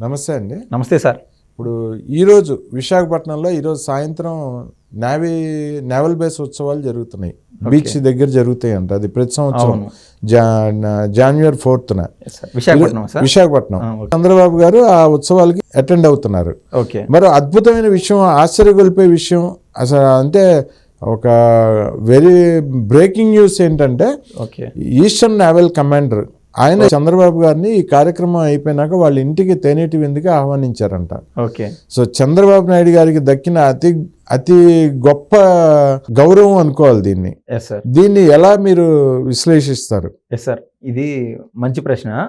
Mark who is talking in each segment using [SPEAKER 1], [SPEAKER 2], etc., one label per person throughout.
[SPEAKER 1] నమస్తే అండి.
[SPEAKER 2] నమస్తే సార్.
[SPEAKER 1] ఇప్పుడు ఈరోజు విశాఖపట్నంలో ఈరోజు సాయంత్రం నావీ నేవల్ బేస్ ఉత్సవాలు జరుగుతున్నాయి. బీచ్ దగ్గర జరుగుతాయి అంట అది ప్రతి సంవత్సరం జనవరి ఫోర్త్న.
[SPEAKER 2] విశాఖపట్నం.
[SPEAKER 1] చంద్రబాబు గారు ఆ ఉత్సవాలకి అటెండ్ అవుతున్నారు.
[SPEAKER 2] ఓకే.
[SPEAKER 1] మరి అద్భుతమైన విషయం ఆశ్చర్యగొలిపే విషయం అసలు అంటే ఒక వెరీ బ్రేకింగ్ న్యూస్ ఏంటంటే
[SPEAKER 2] ఓకే.
[SPEAKER 1] ఈస్టర్న్ నావల్ కమాండర్ ఆయన చంద్రబాబు గారిని ఈ కార్యక్రమం అయిపోయినాక వాళ్ళ ఇంటికి తేనేటి విందుగా ఆహ్వానించారంట.
[SPEAKER 2] ఓకే.
[SPEAKER 1] సో చంద్రబాబు నాయుడు గారికి దక్కిన అతి అతి గొప్ప గౌరవం అనుకోవాలి దీన్ని.
[SPEAKER 2] ఎస్ సార్
[SPEAKER 1] దీన్ని ఎలా మీరు విశ్లేషిస్తారు?
[SPEAKER 2] ఎస్ సార్ ఇది మంచి ప్రశ్న.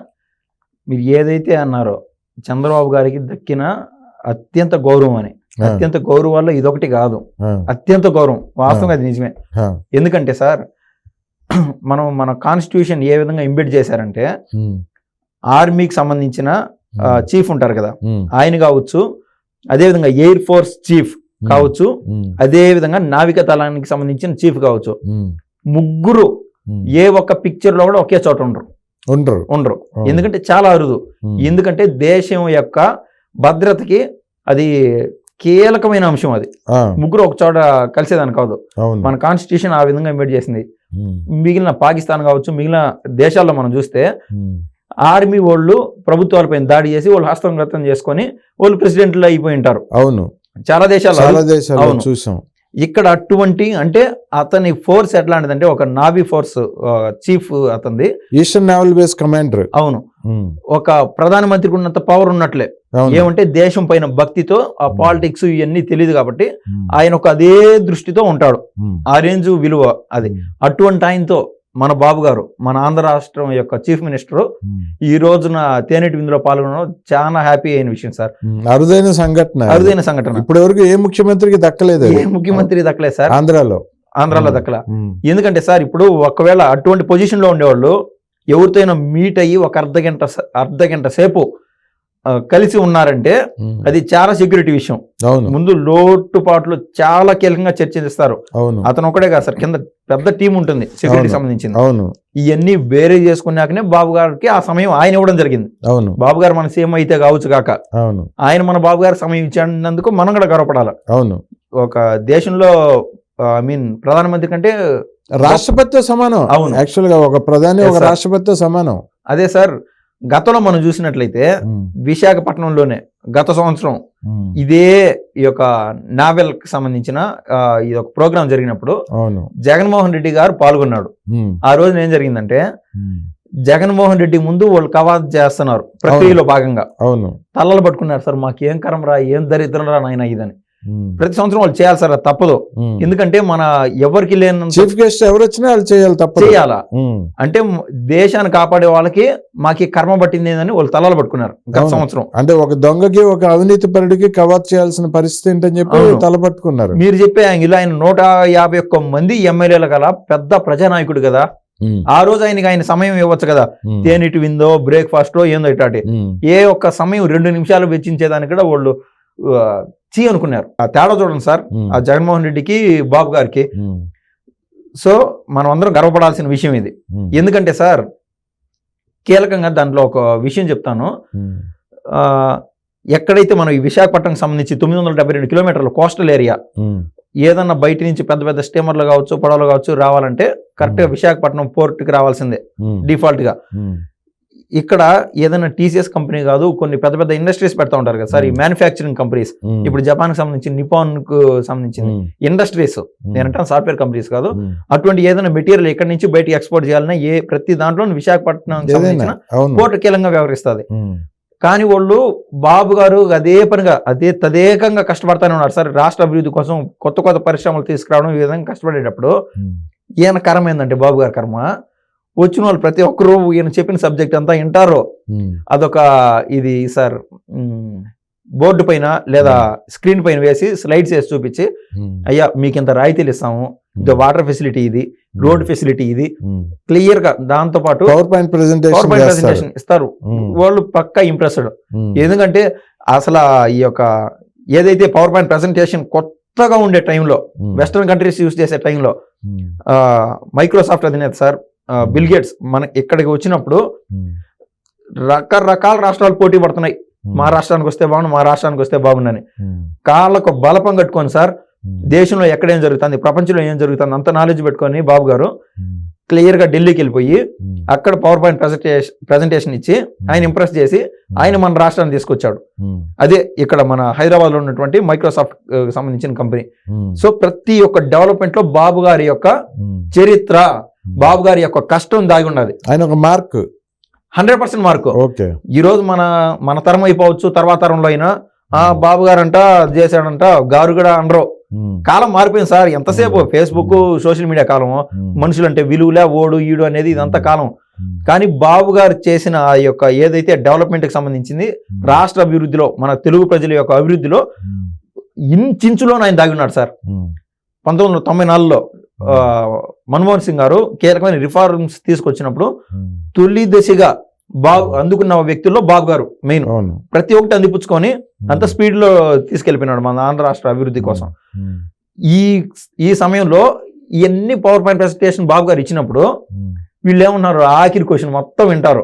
[SPEAKER 2] మీరు ఏదైతే అన్నారో చంద్రబాబు గారికి దక్కిన అత్యంత గౌరవం అని. అత్యంత గౌరవాల్లో ఇదొకటి కాదు. అత్యంత గౌరవం. వాస్తవంగా అది నిజమే. ఎందుకంటే సార్ మనం మన కాన్స్టిట్యూషన్ ఏ విధంగా ఇంబిట్ చేశారంటే ఆర్మీకి సంబంధించిన చీఫ్ ఉంటారు కదా ఆయన కావచ్చు అదేవిధంగా ఎయిర్ ఫోర్స్ చీఫ్ కావచ్చు అదే విధంగా నావికా దళానికి సంబంధించిన చీఫ్ కావచ్చు. ముగ్గురు. ఏ ఒక్క పిక్చర్లో కూడా ఒకే చోట ఉండరు.
[SPEAKER 1] ఉండరు.
[SPEAKER 2] ఉండరు. ఎందుకంటే చాలా అరుదు. ఎందుకంటే దేశం యొక్క భద్రతకి అది కీలకమైన అంశం అది. ముగ్గురు ఒక చోట కలిసేదాని కాదు. మన కాన్స్టిట్యూషన్ ఆ విధంగా ఇన్వైట్ చేసింది. మిగిలిన పాకిస్తాన్ కావచ్చు మిగిలిన దేశాల్లో మనం చూస్తే ఆర్మీ వాళ్ళు ప్రభుత్వాలపైన దాడి చేసి వాళ్ళు హస్తగతం చేసుకొని వాళ్ళు ప్రెసిడెంట్లు అయిపోయి ఉంటారు.
[SPEAKER 1] అవును.
[SPEAKER 2] చాలా దేశాలు
[SPEAKER 1] చాలా దేశాల్లో
[SPEAKER 2] అవును.
[SPEAKER 1] చూసాం.
[SPEAKER 2] ఇక్కడ అటువంటి అంటే అతని ఫోర్స్ ఎట్లాంటిదంటే ఒక నావీ ఫోర్స్ చీఫ్ అతనిది.
[SPEAKER 1] ఈస్టర్న్ నావల్ బేస్ కమాండర్
[SPEAKER 2] అవును.
[SPEAKER 1] ఉమ్,
[SPEAKER 2] ఒక ప్రధానమంత్రికి ఉన్నంత పవర్ ఉన్నట్లే. ఏమంటే దేశం పైన భక్తితో ఆ
[SPEAKER 1] Hmm.
[SPEAKER 2] పాలిటిక్స్ ఇవన్నీ తెలియదు కాబట్టి
[SPEAKER 1] ఉమ్,
[SPEAKER 2] ఆయన ఒక అదే దృష్టితో ఉంటాడు. ఆ రేంజ్ విలువ అది. అటువంటి ఆయనతో మన బాబు గారు మన ఆంధ్ర రాష్ట్రం యొక్క చీఫ్ మినిస్టర్ ఈ రోజున తేనెటి విందులో పాల్గొనడం చాలా హ్యాపీ అయిన విషయం సార్.
[SPEAKER 1] అరుదైన సంఘటన
[SPEAKER 2] అరుదైన సంఘటన.
[SPEAKER 1] ఇప్పటి వరకు ఏ ముఖ్యమంత్రికి దక్కలేదు.
[SPEAKER 2] ఏ ముఖ్యమంత్రి దక్కలేదు సార్?
[SPEAKER 1] ఆంధ్రాలో.
[SPEAKER 2] ఆంధ్రాలో. దక్కల. ఎందుకంటే సార్ ఇప్పుడు ఒకవేళ అటువంటి పొజిషన్లో ఉండేవాళ్ళు ఎవరితో మీట్ అయ్యి ఒక అర్ధ గంట అర్ధ గంట సేపు కలిసి ఉన్నారంటే అది చాలా సెక్యూరిటీ విషయం.
[SPEAKER 1] అవును.
[SPEAKER 2] ముందు లోటుపాట్లు చాలా కీలకంగా చర్చిస్తారు
[SPEAKER 1] అవును.
[SPEAKER 2] అతను ఒకటే కాదు సార్ కింద పెద్ద టీం ఉంటుంది సెక్యూరిటీ
[SPEAKER 1] అవును.
[SPEAKER 2] సంబంధించింది.
[SPEAKER 1] అవును.
[SPEAKER 2] ఇవన్నీ వేరే చేసుకున్నాకనే బాబు గారికి ఆ సమయం ఆయన ఇవ్వడం జరిగింది.
[SPEAKER 1] అవును.
[SPEAKER 2] బాబు గారు మన సీఎం అయితే కావచ్చు కాక.
[SPEAKER 1] అవును.
[SPEAKER 2] ఆయన మన బాబు గారు సమయం ఇచ్చినందుకు మనం కూడా గర్వపడాలి.
[SPEAKER 1] అవును.
[SPEAKER 2] ఒక దేశంలో ఐ మీన్ ప్రధానమంత్రి కంటే
[SPEAKER 1] రాష్ట్రపతితో సమానం.
[SPEAKER 2] అవును.
[SPEAKER 1] యాక్చువల్గా ఒక ప్రధాని ఒక. రాష్ట్రపతితో సమానం.
[SPEAKER 2] అదే సార్ గతంలో మనం చూసినట్లయితే విశాఖపట్నంలోనే గత సంవత్సరం ఇదే ఈ యొక్క నావెల్కి సంబంధించిన ఇది ఒక ప్రోగ్రాం జరిగినప్పుడు జగన్మోహన్ రెడ్డి గారు పాల్గొన్నాడు. ఆ రోజున ఏం జరిగిందంటే జగన్మోహన్ రెడ్డి ముందు వాళ్ళు కవాత్ చేస్తున్నారు ప్రక్రియలో భాగంగా.
[SPEAKER 1] అవును.
[SPEAKER 2] తలలు పట్టుకున్నారు సార్ మాకు ఏం కరం రా ఏం దరిద్రం రా నాయన ఇదని. ప్రతి సంవత్సరం వాళ్ళు చేయాలి సార్ తప్పదు. ఎందుకంటే మన ఎవరికి లేనంత
[SPEAKER 1] చీఫ్ గెస్ట్ ఎవరు వచ్చినా వాళ్ళు చేయాలి తప్ప
[SPEAKER 2] చేయాలా? అంటే దేశాన్ని కాపాడే వాళ్ళకి మాకు కర్మ పట్టింది అని వాళ్ళు తలలు పట్టుకున్నారు గత. సంవత్సరం.
[SPEAKER 1] అంటే ఒక దొంగకి ఒక అవినీతి పరుడికి కవర్ చేయాల్సిన పరిస్థితి ఏంటని చెప్పి
[SPEAKER 2] అవును.
[SPEAKER 1] తలపట్టుకున్నారు
[SPEAKER 2] మీరు చెప్పే యాంగిల్ ఆయన నూట యాభై ఒక్క మంది ఎమ్మెల్యేల గల పెద్ద ప్రజానాయకుడు కదా. ఆ రోజు ఆయనకి ఆయన సమయం ఇవ్వచ్చు కదా. తేనిటి విందో బ్రేక్ఫాస్ట్ ఏందో ఇటాటి ఏ ఒక్క సమయం రెండు నిమిషాలు వెచ్చించేదానికి కూడా వాళ్ళు చీ అనుకున్నారు. ఆ తేడా చూడండి సార్. ఆ జగన్మోహన్ రెడ్డికి బాబు గారికి. సో మనం అందరం గర్వపడాల్సిన విషయం ఇది. ఎందుకంటే సార్ కీలకంగా దాంట్లో ఒక విషయం చెప్తాను. ఎక్కడైతే మనం ఈ విశాఖపట్నంకి సంబంధించి తొమ్మిది వందల డెబ్బై రెండు కిలోమీటర్ల కోస్టల్ ఏరియా ఏదన్నా బయట నుంచి పెద్ద పెద్ద స్టీమర్లు కావచ్చు పడవలు కావచ్చు రావాలంటే కరెక్ట్గా విశాఖపట్నం పోర్ట్కి రావాల్సిందే డిఫాల్ట్గా. ఇక్కడ ఏదైనా టీసీఎస్ కంపెనీ కాదు కొన్ని పెద్ద పెద్ద ఇండస్ట్రీస్ పెడతా ఉంటారు కదా సార్ ఈ. మ్యానుఫ్యాక్చరింగ్ కంపెనీస్ ఇప్పుడు జపాన్కి సంబంధించి నిపాన్కు సంబంధించింది
[SPEAKER 1] ఉమ్,
[SPEAKER 2] ఇండస్ట్రీస్ నేనంటాను సాఫ్ట్వేర్ కంపెనీస్ కాదు. అటువంటి ఏదైనా మెటీరియల్ ఎక్కడి నుంచి బయటికి ఎక్స్పోర్ట్ చేయాలన్నా ఏ ప్రతి దాంట్లో విశాఖపట్నం సంబంధించిన పోర్ట్ కీలంగా వ్యవహరిస్తుంది. కానీ వాళ్ళు బాబు గారు అదే పనిగా అదే తదేకంగా కష్టపడతానే ఉన్నారు సార్. రాష్ట్ర అభివృద్ధి కోసం కొత్త కొత్త పరిశ్రమలు తీసుకురావడం ఈ విధంగా కష్టపడేటప్పుడు ఈయన కర్మ ఏంటంటే బాబు గారి కర్మ వచ్చిన వాళ్ళు ప్రతి ఒక్కరూ ఈయన చెప్పిన సబ్జెక్ట్ అంతా వింటారో. అదొక ఇది సార్ బోర్డు పైన లేదా స్క్రీన్ పైన వేసి స్లైడ్స్ వేసి చూపించి అయ్యా మీకు ఇంత రాయితీలు ఇస్తాము. ఇది వాటర్ ఫెసిలిటీ ఇది రోడ్ ఫెసిలిటీ ఇది. క్లియర్గా దాంతో పాటు
[SPEAKER 1] పవర్ పాయింట్
[SPEAKER 2] ప్రెసెంటేషన్ ఇస్తారు. వాళ్ళు పక్కా ఇంప్రెస్డ్ ఎందుకంటే అసలు ఈ యొక్క ఏదైతే పవర్ పాయింట్ ప్రెసెంటేషన్ కొత్తగా ఉండే టైంలో వెస్ట్రన్ కంట్రీస్ యూస్ చేసే టైంలో మైక్రోసాఫ్ట్ అధినేత సార్ బిల్ గేట్స్ మన ఇక్కడికి వచ్చినప్పుడు రకరకాల రాష్ట్రాలు పోటీ పడుతున్నాయి. మా రాష్ట్రానికి వస్తే బాగుండు మా రాష్ట్రానికి వస్తే బాగుండని. కాళ్ళకు బలపం కట్టుకొని సార్ దేశంలో ఎక్కడ ఏం జరుగుతుంది ప్రపంచంలో ఏం జరుగుతుంది అంత నాలెడ్జ్ పెట్టుకొని బాబు గారు
[SPEAKER 1] ఉమ్,
[SPEAKER 2] క్లియర్గా ఢిల్లీకి వెళ్ళిపోయి అక్కడ పవర్ పాయింట్ ప్రజెంటేషన్ ప్రజెంటేషన్ ఇచ్చి ఆయన ఇంప్రెస్ చేసి ఆయన మన రాష్ట్రాన్ని తీసుకొచ్చాడు. అదే ఇక్కడ మన హైదరాబాద్లో ఉన్నటువంటి మైక్రోసాఫ్ట్ సంబంధించిన కంపెనీ సో ప్రతి ఒక్క డెవలప్మెంట్లో బాబు గారి యొక్క. చరిత్ర బాబు గారి యొక్క కష్టం దాగి ఉన్నది.
[SPEAKER 1] ఆయన ఒక mark.
[SPEAKER 2] Hundred percent mark.
[SPEAKER 1] Okay.
[SPEAKER 2] ఈ రోజు మన మన తరం అయిపోవచ్చు తర్వాత తరంలో అయినా. ఆ బాబు గారంట అది చేశాడంట గారు కూడా అనరు.
[SPEAKER 1] ఉమ్,
[SPEAKER 2] కాలం మారిపోయింది సార్. ఎంతసేపు ఫేస్బుక్ సోషల్ మీడియా కాలం? మనుషులంటే విలువలే ఓడు ఈడు అనేది ఇదంతా కాలం. కానీ బాబు గారు చేసిన ఆ యొక్క ఏదైతే డెవలప్మెంట్కి సంబంధించింది రాష్ట్ర అభివృద్ధిలో మన తెలుగు ప్రజల యొక్క అభివృద్ధిలో ఇంచులో ఆయన దాగి ఉన్నాడు సార్. పంతొమ్మిది వందల తొంభై నాలుగులో. మన్మోహన్ సింగ్ గారు కీలకమైన రిఫార్మ్స్ తీసుకొచ్చినప్పుడు తొలి దశగా బాబు అందుకున్న వ్యక్తుల్లో బాబు గారు మెయిన్ ప్రతి ఒక్కటి అందిపుచ్చుకొని అంత స్పీడ్లో తీసుకెళ్ళిపోయినాడు మన ఆంధ్ర రాష్ట్ర అభివృద్ధి కోసం. ఈ ఈ సమయంలో ఇవన్నీ పవర్ పాయింట్ ప్రెజెంటేషన్ బాబు గారు ఇచ్చినప్పుడు వీళ్ళు ఏమన్నారు ఆఖరి క్వశ్చన్ మొత్తం వింటారు.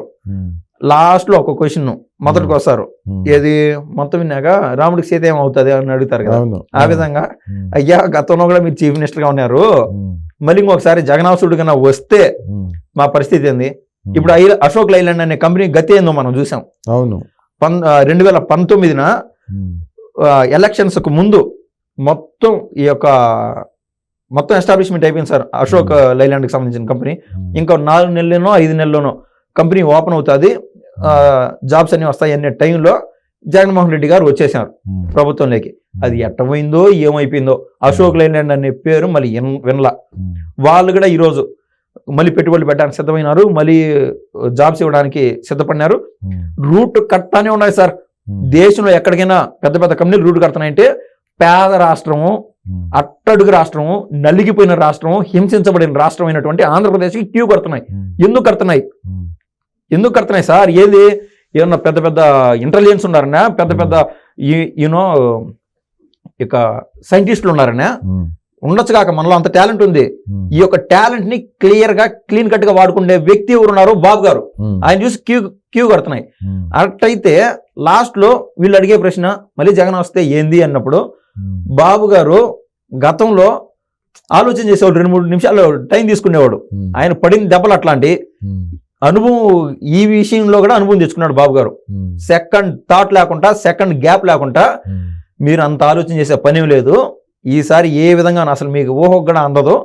[SPEAKER 2] లాస్ట్లో ఒక క్వశ్చన్ మొదటికి వస్తారు ఏది మొత్తం విన్నాక రాముడికి సీత ఏమవుతుంది అని అడుగుతారు కదా. ఆ విధంగా అయ్యా గతంలో కూడా మీరు చీఫ్ మినిస్టర్గా ఉన్నారు మళ్ళీ ఇంకొకసారి జగన్నాథుడు కన్నా వస్తే మా పరిస్థితి ఏంది? ఇప్పుడు ఐ- అశోక్ లైలాండ్ అనే కంపెనీ గతి ఏందో మనం చూసాం.
[SPEAKER 1] అవును.
[SPEAKER 2] పన్ రెండు వేల పంతొమ్మిదిన ఎలక్షన్స్కు ముందు మొత్తం ఈ యొక్క మొత్తం ఎస్టాబ్లిష్మెంట్ అయిపోయింది సార్ అశోక్ లైలాండ్కి సంబంధించిన కంపెనీ. ఇంకా నాలుగు నెలలోనో ఐదు నెలల్లోనో కంపెనీ ఓపెన్ అవుతుంది. జాబ్స్ అన్ని వస్తాయి అనే టైంలో జగన్మోహన్ రెడ్డి గారు వచ్చేసారు ప్రభుత్వంలోకి. అది ఎట్టపోయిందో ఏమైపోయిందో. అశోక్ లైలాండ్ అనే పేరు మళ్ళీ విన్- వినలా. వాళ్ళు కూడా ఈరోజు మళ్ళీ పెట్టుబడులు పెట్టడానికి సిద్ధమైనారు మళ్ళీ జాబ్స్ ఇవ్వడానికి సిద్ధపడినారు. రూట్ కట్టానే ఉన్నాయి సార్. దేశంలో ఎక్కడికైనా పెద్ద పెద్ద కంపెనీలు రూట్ కడుతున్నాయంటే పేద రాష్ట్రము అట్టడుగు రాష్ట్రము నలిగిపోయిన రాష్ట్రము హింసించబడిన రాష్ట్రం అయినటువంటి ఆంధ్రప్రదేశ్కి క్యూ కడుతున్నాయి. ఎందుకు కడుతున్నాయి? ఎందుకు కడుతున్నాయి సార్? ఏది? ఏమన్నా పెద్ద పెద్ద ఇంటెలిజెన్స్ ఉన్నారనా పెద్ద పెద్ద యూనో ఇక సైంటిస్టులు ఉన్నారనా ఉండొచ్చు కాక మనలో అంత టాలెంట్ ఉంది. ఈ యొక్క టాలెంట్ని క్లియర్గా క్లీన్ కట్గా వాడుకునే వ్యక్తి ఎవరు ఉన్నారు? బాబు గారు. ఆయన చూసి క్యూ క్యూ కడుతున్నాయి. అట్టయితే లాస్ట్లో వీళ్ళు అడిగే ప్రశ్న మళ్ళీ జగన్ వస్తే ఏంది అన్నప్పుడు బాబు గారు గతంలో ఆలోచన చేసేవాడు రెండు మూడు నిమిషాలు టైం తీసుకునేవాడు. ఆయన పడిన దెబ్బలు అట్లాంటి అనుభవం ఈ విషయంలో కూడా అనుభవం తెచ్చుకున్నాడు బాబు గారు. సెకండ్ థాట్ లేకుండా సెకండ్ గ్యాప్ లేకుండా మీరు అంత ఆలోచన చేసే పని లేదు. ఈసారి ఏ విధంగా అసలు మీకు ఊహకు కూడా అందదో.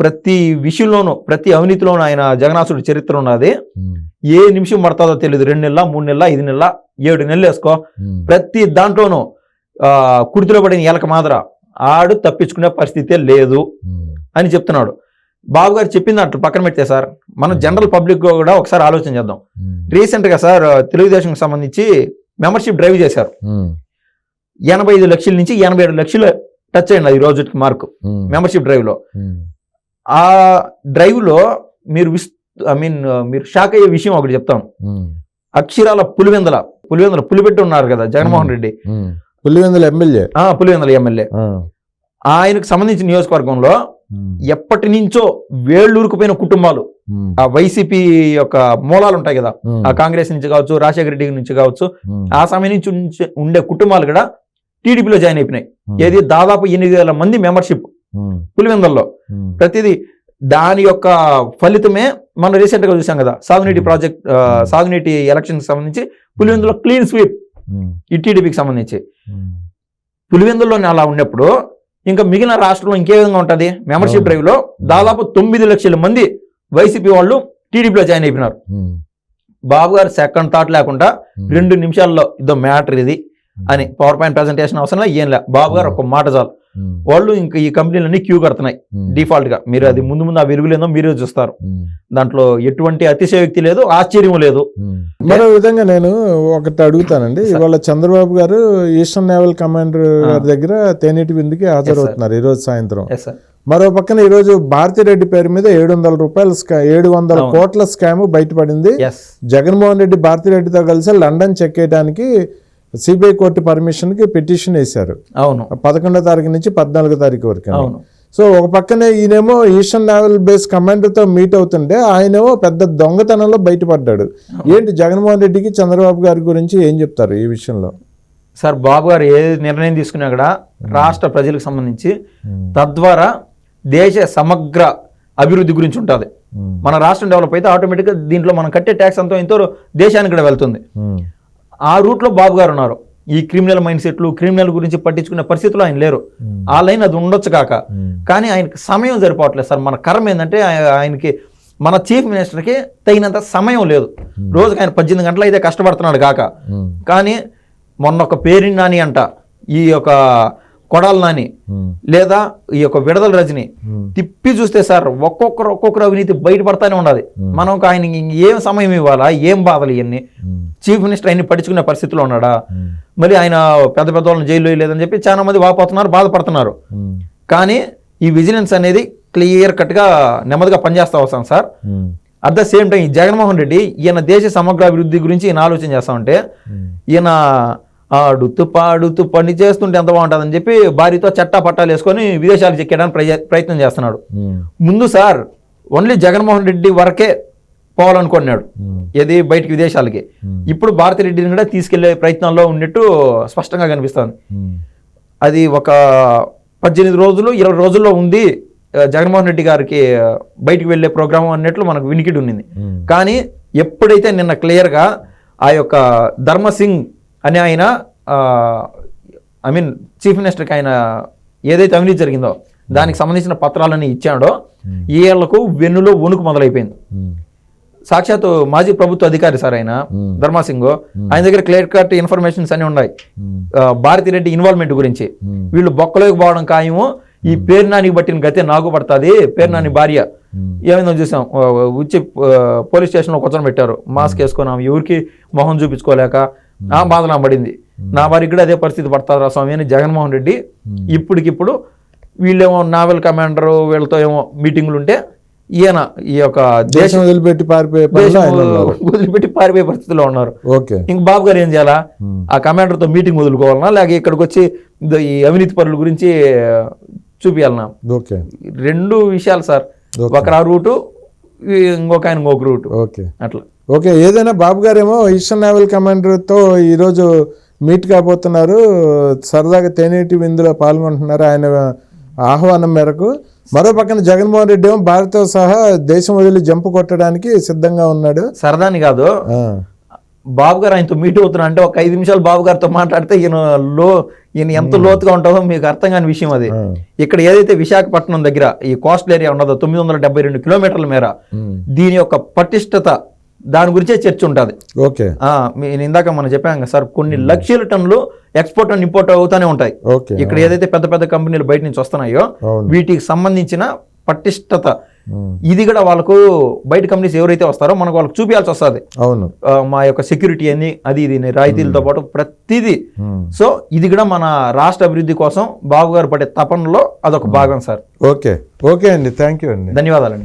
[SPEAKER 2] ప్రతి విషయంలోనూ ప్రతి అవినీతిలోనూ ఆయన జగన్నాథుడి చరిత్ర ఉన్నది. ఏ నిమిషం పడుతుందో తెలియదు. రెండు నెలల మూడు నెలల ఐదు నెలల ఏడు నెలలు వేసుకో. ప్రతి దాంట్లోనూ కుర్తిలో పడిన ఎలక మాదిర ఆడు తప్పించుకునే పరిస్థితే లేదు అని చెప్తున్నాడు. బాబు గారు చెప్పింది అట్లా పక్కన పెట్టే సార్. మనం జనరల్ పబ్లిక్ కూడా ఒకసారి ఆలోచన చేద్దాం.
[SPEAKER 1] ఉమ్,
[SPEAKER 2] రీసెంట్గా సార్ తెలుగుదేశంకి సంబంధించి మెంబర్షిప్ డ్రైవ్ చేశారు.
[SPEAKER 1] ఉమ్,
[SPEAKER 2] ఎనభై ఐదు లక్షల నుంచి ఎనభై ఏడు లక్షలు టచ్ అయింది ఈ రోజుకి మార్కు మెంబర్షిప్ డ్రైవ్లో.
[SPEAKER 1] ఉమ్,
[SPEAKER 2] ఆ డ్రైవ్లో మీరు ఐ మీన్ మీరు షాక్ అయ్యే విషయం ఒకటి చెప్తాను
[SPEAKER 1] ఉమ్,
[SPEAKER 2] అక్షరాల పులివెందల పులివెందల పులిపెట్టి ఉన్నారు కదా జగన్మోహన్ రెడ్డి.
[SPEAKER 1] పులివెందుల ఎమ్మెల్యే?
[SPEAKER 2] పులివెందల ఎమ్మెల్యే. ఆయనకు సంబంధించిన నియోజకవర్గంలో ఎప్పటి నుంచో వేళ్ళూరుకుపోయిన కుటుంబాలు.
[SPEAKER 1] ఉమ్,
[SPEAKER 2] ఆ వైసీపీ యొక్క మూలాలు ఉంటాయి కదా.
[SPEAKER 1] ఉమ్,
[SPEAKER 2] ఆ కాంగ్రెస్ నుంచి కావచ్చు రాజశేఖర రెడ్డి నుంచి కావచ్చు ఆ సమయం నుంచి ఉండే కుటుంబాలు కూడా టీడీపీలో జాయిన్ అయిపోయినాయి. ఏది దాదాపు ఎనిమిది వేల మంది మెంబర్షిప్ పులివెందల్లో. ప్రతిదీ దాని యొక్క ఫలితమే మనం రీసెంట్గా చూసాం కదా. సాగునీటి ప్రాజెక్ట్ సాగునీటి ఎలక్షన్ సంబంధించి పులివెందులో క్లీన్ స్వీప్ ఈ టీడీపీకి సంబంధించి. పులివెందుల్లోనే అలా ఉన్నప్పుడు ఇంకా మిగిలిన రాష్ట్రంలో ఇంకే విధంగా ఉంటది. మెంబర్షిప్
[SPEAKER 1] అవును.
[SPEAKER 2] డ్రైవ్లో దాదాపు తొమ్మిది లక్షల మంది వైసీపీ వాళ్ళు టీడీపీలో జాయిన్ అయిపోయినారు. బాబు గారు సెకండ్ థాట్ లేకుండా రెండు నిమిషాల్లో ఇదో మ్యాటర్ ఇది. అని పవర్ పాయింట్ ప్రెజెంటేషన్ అవసరం ఏం లే. బాబు గారు ఒక మాట చాలు.
[SPEAKER 1] ఉమ్,
[SPEAKER 2] వాళ్ళు ఇంకా ఈ కంపెనీలన్నీ క్యూ కడుతున్నాయి. డిఫాల్ట్గా. మీరు అది ముందు ముందు ఆ వెలుగులేదో మీరే చూస్తారు. దాంట్లో ఎటువంటి అతిశయోక్తి లేదు ఆశ్చర్యం లేదు.
[SPEAKER 1] మరో విధంగా నేను ఒకటి అడుగుతానండి. ఇవాళ చంద్రబాబు గారు ఈస్టర్న్ నేవల్ కమాండర్ గారి దగ్గర తేనీటి విందుకి హాజరవుతున్నారు ఈ రోజు సాయంత్రం మరో పక్కన ఈ రోజు భారతిరెడ్డి పేరు మీద ఏడు వందల రూపాయల స్కా ఏడు వందల. కోట్ల స్కామ్ బయటపడింది. జగన్మోహన్ రెడ్డి భారతిరెడ్డితో కలిసి లండన్ చెక్ వేయడానికి సిబిఐ కోర్టు పర్మిషన్కి పిటిషన్ వేశారు.
[SPEAKER 2] అవును.
[SPEAKER 1] పదకొండో తారీఖు నుంచి పద్నాలుగో తారీఖు వరకు
[SPEAKER 2] అవును.
[SPEAKER 1] సో ఒక పక్కనే ఈయనేమో ఈస్టర్న్ నావల్ బేస్ కమాండర్తో మీట్ అవుతుంటే ఆయనేమో పెద్ద దొంగతనంలో బయటపడ్డాడు. ఏంటి జగన్మోహన్ రెడ్డికి చంద్రబాబు గారి గురించి ఏం చెప్తారు ఈ విషయంలో?
[SPEAKER 2] సార్ బాబు గారు ఏ నిర్ణయం తీసుకున్నా కూడా రాష్ట్ర ప్రజలకు సంబంధించి తద్వారా దేశ సమగ్ర అభివృద్ధి గురించి ఉంటుంది. మన రాష్ట్రం డెవలప్ అయితే ఆటోమేటిక్గా దీంట్లో మనం కట్టే ట్యాక్స్ అంతా ఎంతో దేశానికి కూడా వెళ్తుంది. ఆ రూట్లో బాబు గారు ఉన్నారు. ఈ క్రిమినల్ మైండ్ సెట్లు క్రిమినల్ గురించి పట్టించుకునే పరిస్థితుల్లో ఆయన లేరు. ఆ లైన్ అది ఉండొచ్చు కాక. కానీ ఆయనకి సమయం సరిపోవట్లేదు సార్. మన కర్మ ఏంటంటే ఆయ- ఆయనకి మన చీఫ్ మినిస్టర్కి తగినంత సమయం లేదు. రోజుకి ఆయన పద్దెనిమిది గంటలు అయితే కష్టపడుతున్నాడు కాక. కానీ మొన్న ఒక పేరిని నాని అంట. ఈ యొక్క కొడాల నాని లేదా ఈ యొక్క విడదల రజని తిప్పి చూస్తే సార్ ఒక్కొక్కరు ఒక్కొక్కరు అవినీతి బయటపడతానే ఉండాలి. మనం ఆయన ఏం సమయం ఇవ్వాలా? ఏం బాధలు ఇవన్నీ? చీఫ్ మినిస్టర్ అన్ని పట్టించుకునే పరిస్థితిలో ఉన్నాడా? మరి ఆయన పెద్ద పెద్ద వాళ్ళని జైల్లో లేదని చెప్పి చాలా మంది వాపోతున్నారు బాధపడుతున్నారు. కానీ ఈ విజిలెన్స్ అనేది క్లియర్ కట్గా నెమ్మదిగా పనిచేస్తా వస్తాం sir. At the same time Jaganmohan Reddy ఈయన దేశ సమగ్ర అభివృద్ధి గురించి ఈయన ఆలోచన చేస్తా ఉంటే ఈయన ఆడుతూ పాడుతూ పని చేస్తుంటే ఎంత బాగుంటుందని చెప్పి భార్యతో చట్టా పట్టాలు వేసుకొని విదేశాలకు చెక్కేయడానికి ప్రయ- ప్రయత్నం చేస్తున్నాడు. ముందు సార్ ఓన్లీ జగన్మోహన్ రెడ్డి వరకే పోవాలనుకున్నాడు. ఏది బయటికి విదేశాలకి. ఇప్పుడు భారతి రెడ్డిని కూడా తీసుకెళ్ళే ప్రయత్నాల్లో ఉన్నట్టు స్పష్టంగా కనిపిస్తుంది. అది ఒక పద్దెనిమిది రోజులు ఇరవై రోజుల్లో ఉంది జగన్మోహన్ రెడ్డి గారికి బయటికి వెళ్ళే ప్రోగ్రామ్ అన్నట్లు మనకు వినికిడి ఉండింది కానీ ఎప్పుడైతే నిన్న క్లియర్గా ఆ యొక్క ధర్మసింగ్ అనే ఆయన ఐ మీన్ చీఫ్ మినిస్టర్కి ఆయన ఏదైతే అవినీతి జరిగిందో దానికి సంబంధించిన పత్రాలని ఇచ్చాడో వీళ్ళకు వెన్నులో వణుకు మొదలైపోయింది. సాక్షాత్ మాజీ ప్రభుత్వ అధికారి సార్ ఆయన ధర్మాసింగ్ ఆయన దగ్గర క్లియర్ కట్ ఇన్ఫర్మేషన్స్ అన్ని ఉన్నాయి. భారతిరెడ్డి ఇన్వాల్వ్మెంట్ గురించి. వీళ్ళు బొక్కలోకి పోవడం ఖాయము ఈ పేరు నాని బట్టిన గతే నాకు పడుతుంది పేరు నాని భార్య ఏమైందో చూసాం. వచ్చి పోలీస్ స్టేషన్లో కూర్చొని పెట్టారు. మాస్క్ వేసుకున్నాం ఎవరికి మొహం చూపించుకోలేక ఆ బాధ నా పడింది. నా భార్యకి కూడా అదే పరిస్థితి పడుతుందిరా స్వామి అని జగన్మోహన్ రెడ్డి ఇప్పటికిప్పుడు వీళ్ళేమో నావెల్ కమాండర్ వీళ్ళతో ఏమో మీటింగులు ఉంటే ఈయన ఈ యొక్క దేశం
[SPEAKER 1] వదిలిపెట్టి పారిపోయే పనిలో.
[SPEAKER 2] వదిలిపెట్టి పారిపోయే పరిస్థితిలో ఉన్నారు.
[SPEAKER 1] ఓకే.
[SPEAKER 2] ఇంక బాబు గారు ఏం చేయాలా? ఆ కమాండర్తో మీటింగ్ వదులుకోవాలనా? లేక ఇక్కడికి వచ్చి ఈ అవినీతి పరుల గురించి చూపించాలనా
[SPEAKER 1] ఓకే.
[SPEAKER 2] రెండు విషయాలు సార్. ఒకరు ఆ రూటు ఇంకొక ఆయన ఇంకొక రూటు.
[SPEAKER 1] ఓకే.
[SPEAKER 2] అట్లా.
[SPEAKER 1] ఓకే ఏదైనా బాబు గారేమో ఈస్టర్న్ నావల్ కమాండర్తో ఈరోజు మీట్ కాబోతున్నారు. సరదాగా తేనేటి విందులో పాల్గొంటున్నారు ఆయన ఆహ్వానం మేరకు. మరో పక్కన జగన్మోహన్ రెడ్డి ఏమో భారత్తో సహా దేశం వదిలి జంపు కొట్టడానికి సిద్ధంగా ఉన్నాడు.
[SPEAKER 2] సరదాని కాదు. బాబు గారు ఆయనతో మీట్ అవుతున్నా అంటే ఒక ఐదు నిమిషాలు బాబు గారితో మాట్లాడితే ఈయన లో ఈయన ఎంత లోతుగా ఉంటుందో మీకు అర్థం కాని విషయం అది. ఇక్కడ ఏదైతే విశాఖపట్నం దగ్గర ఈ కోస్టల్ ఏరియా ఉన్నదో తొమ్మిది వందల డెబ్బై రెండు కిలోమీటర్ల మేర దీని యొక్క పటిష్టత దాని గురించే చర్చ ఉంటుంది.
[SPEAKER 1] ఓకే.
[SPEAKER 2] నేను ఇందాక మనం చెప్పాం కదా సార్ కొన్ని లక్షల టన్నులు ఎక్స్పోర్ట్ అండ్ ఇంపోర్ట్ అవుతూనే ఉంటాయి. ఇక్కడ ఏదైతే పెద్ద పెద్ద కంపెనీలు బయట నుంచి వస్తున్నాయో వీటికి సంబంధించిన పటిష్టత. ఇది కూడా వాళ్ళకు బయట కంపెనీస్ ఎవరైతే వస్తారో మనకు వాళ్ళకి చూపించాల్సి వస్తుంది.
[SPEAKER 1] అవును.
[SPEAKER 2] మా యొక్క సెక్యూరిటీ అని అది ఇది రాయితీలతో పాటు ప్రతిదీ. సో ఇది కూడా మన రాష్ట్ర అభివృద్ధి కోసం బాబు గారు పడే తపనలో అదొక భాగం సార్.
[SPEAKER 1] ఓకే. ఓకే అండి. థ్యాంక్ యూ అండి.
[SPEAKER 2] ధన్యవాదాలండి.